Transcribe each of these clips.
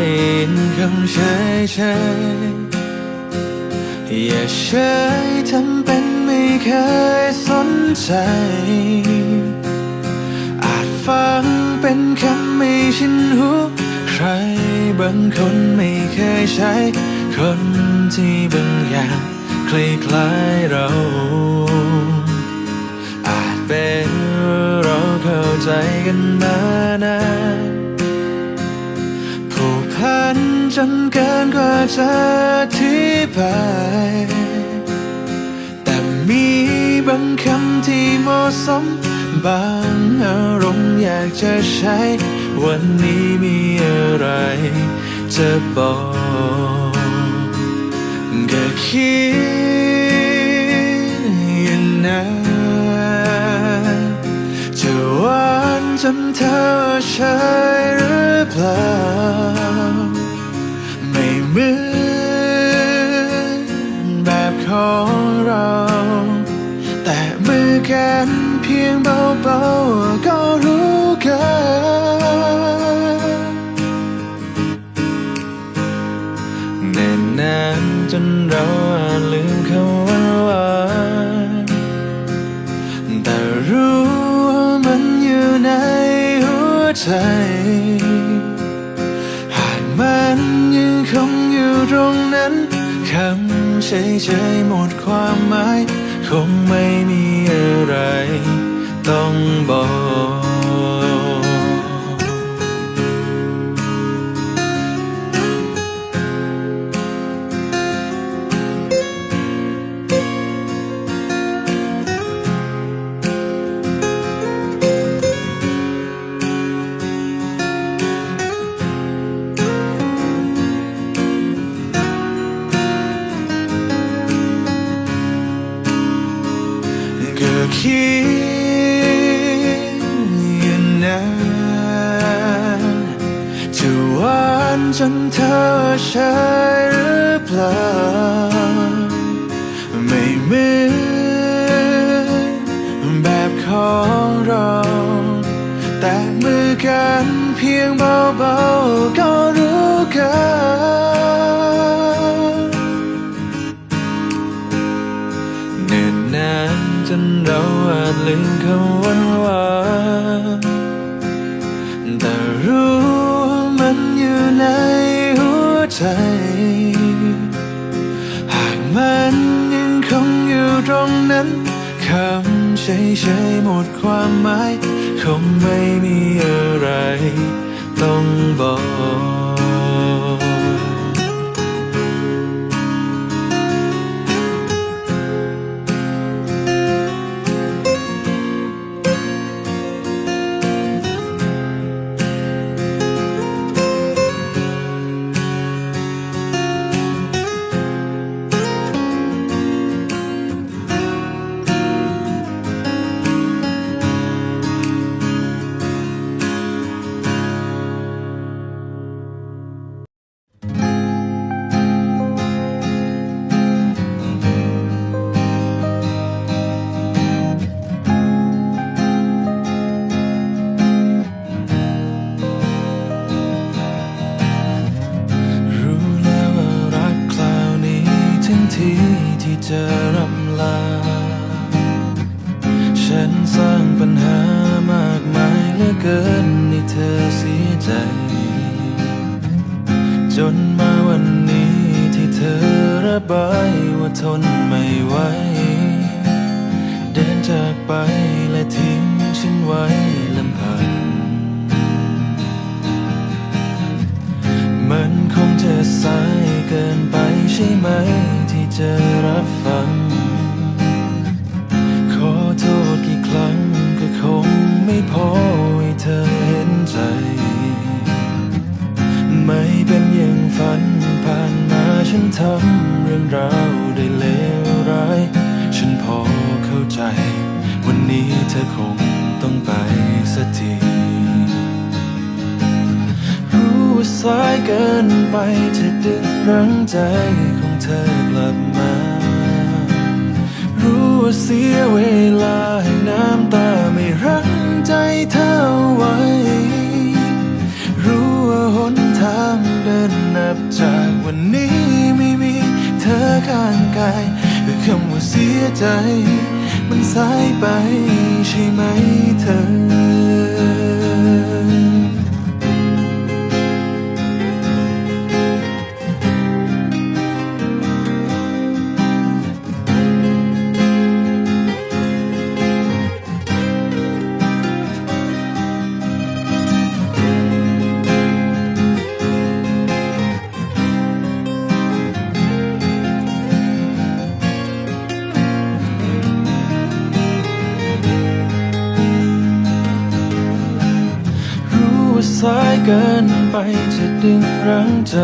ดินคำเฉยเฉยอย่าเฉยทำเป็นไม่เคยสนใจ อาจฟังเป็นคำไม่ชินหูใครบางคนไม่เคยใช้ คนที่บางอย่างคล้ายๆเราอาจเป็นเราเข้าใจกันมานาน จนเกินกว่าจะอธิบายแต่มีบางคำที่เหมาะสม บางอารมณ์อยากจะใช้ วันนี้มีอะไรจะบอกก็คิดอย่างนั้นจะหวานจนเธอใช่หรือเปล่า เหมือนแบบของเรา แต่มือกันเพียงเบาๆก็รู้กันแน่นนานจนเราอาจลืมคำว่าหวานแต่รู้ว่ามันอยู่ในหัวใจ รงนั้นคำเฉยๆหมดความหมาย คงไม่มีอะไร ต้องบอก เพียงเบาๆก็รู้กันเนิ่นนานจนเราอาจลืมคำวันวานแต่รู้มันอยู่ในหัวใจ หากมันยังคงอยู่ตรงนั้นคำเฉยๆหมดความหมาย คงไม่มีอะไร ต้องบอก ทีที่จะรำลา ฉันสร้างปัญหามากมายเหลือเกินให้เธอเสียใจ จนมาวันนี้ที่เธอระบายว่าทนไม่ไหว เดินจากไปและทิ้งฉันไว้ลำพัง มันคงจะสาย ใช่ไหมที่จะรับฟัง ขอโทษกี่ครั้งก็คงไม่พอให้เธอเห็นใจ ไม่เป็นอย่างฝันผ่านมาฉันทำเรื่องราวได้เลวร้าย ฉันพอเข้าใจ วันนี้เธอคงต้องไปสักที สายเกินไปจะดึงรั้งใจของเธอกลับมา รู้ว่าเสียเวลาให้น้ำตาไม่รังใจเธอไว้ รู้ว่าหนทางเดินนับจากวันนี้ไม่มีเธอข้างกายคือคำว่าเสียใจ มันสายไปใช่ไหมเธอ สายเกินไปจะดึงรั้งใจ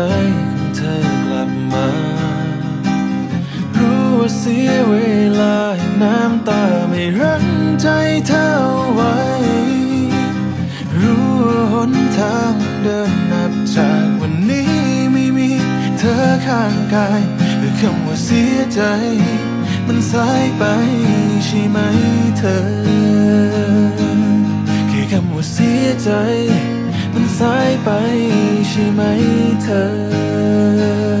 ของเธอกลับมา รู้ว่าเสียเวลาให้น้ำตาไม่รั้งใจเธอไว้ รู้ว่าหนทางเดินนับจากวันนี้ไม่มีเธอข้างกายคือคำว่าเสียใจ มันสายไปใช่ไหมเธอ แค่คำว่าเสียใจ มันสายไปใช่ไหมเธอ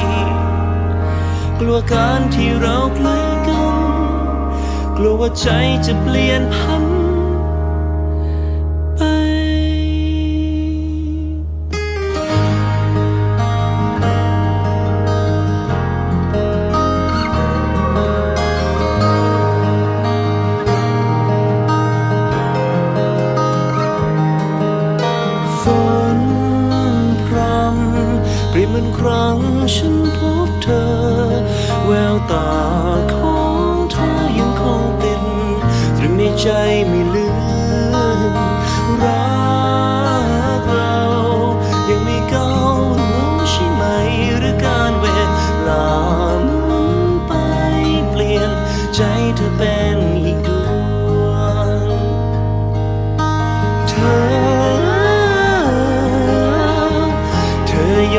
กลัวการที่เราใกล้กัน กลัวว่าใจจะเปลี่ยนพันไปฝนพรำเปรียบเหมือนครั้งฉัน ตาของเธอยังคงติดตรึงในใจมี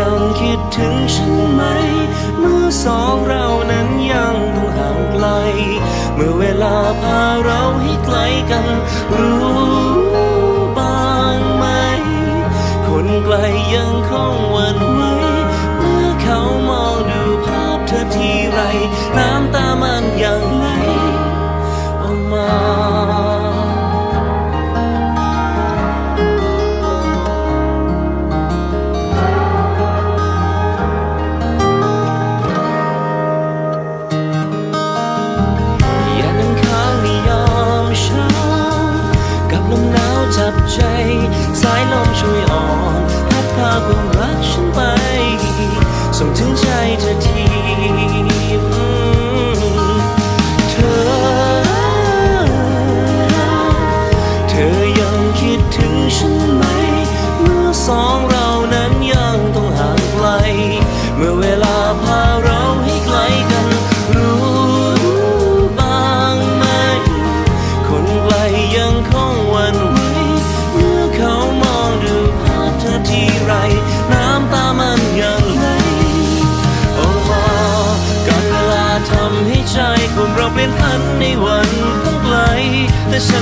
ยังคิดถึงฉันไหมเมื่อสองเรานั้นยังต้องห่างไกล เมื่อเวลาพาเราให้ไกลกัน รู้บ้างไหม คนไกลยังคงหวันไหว แต่ฉั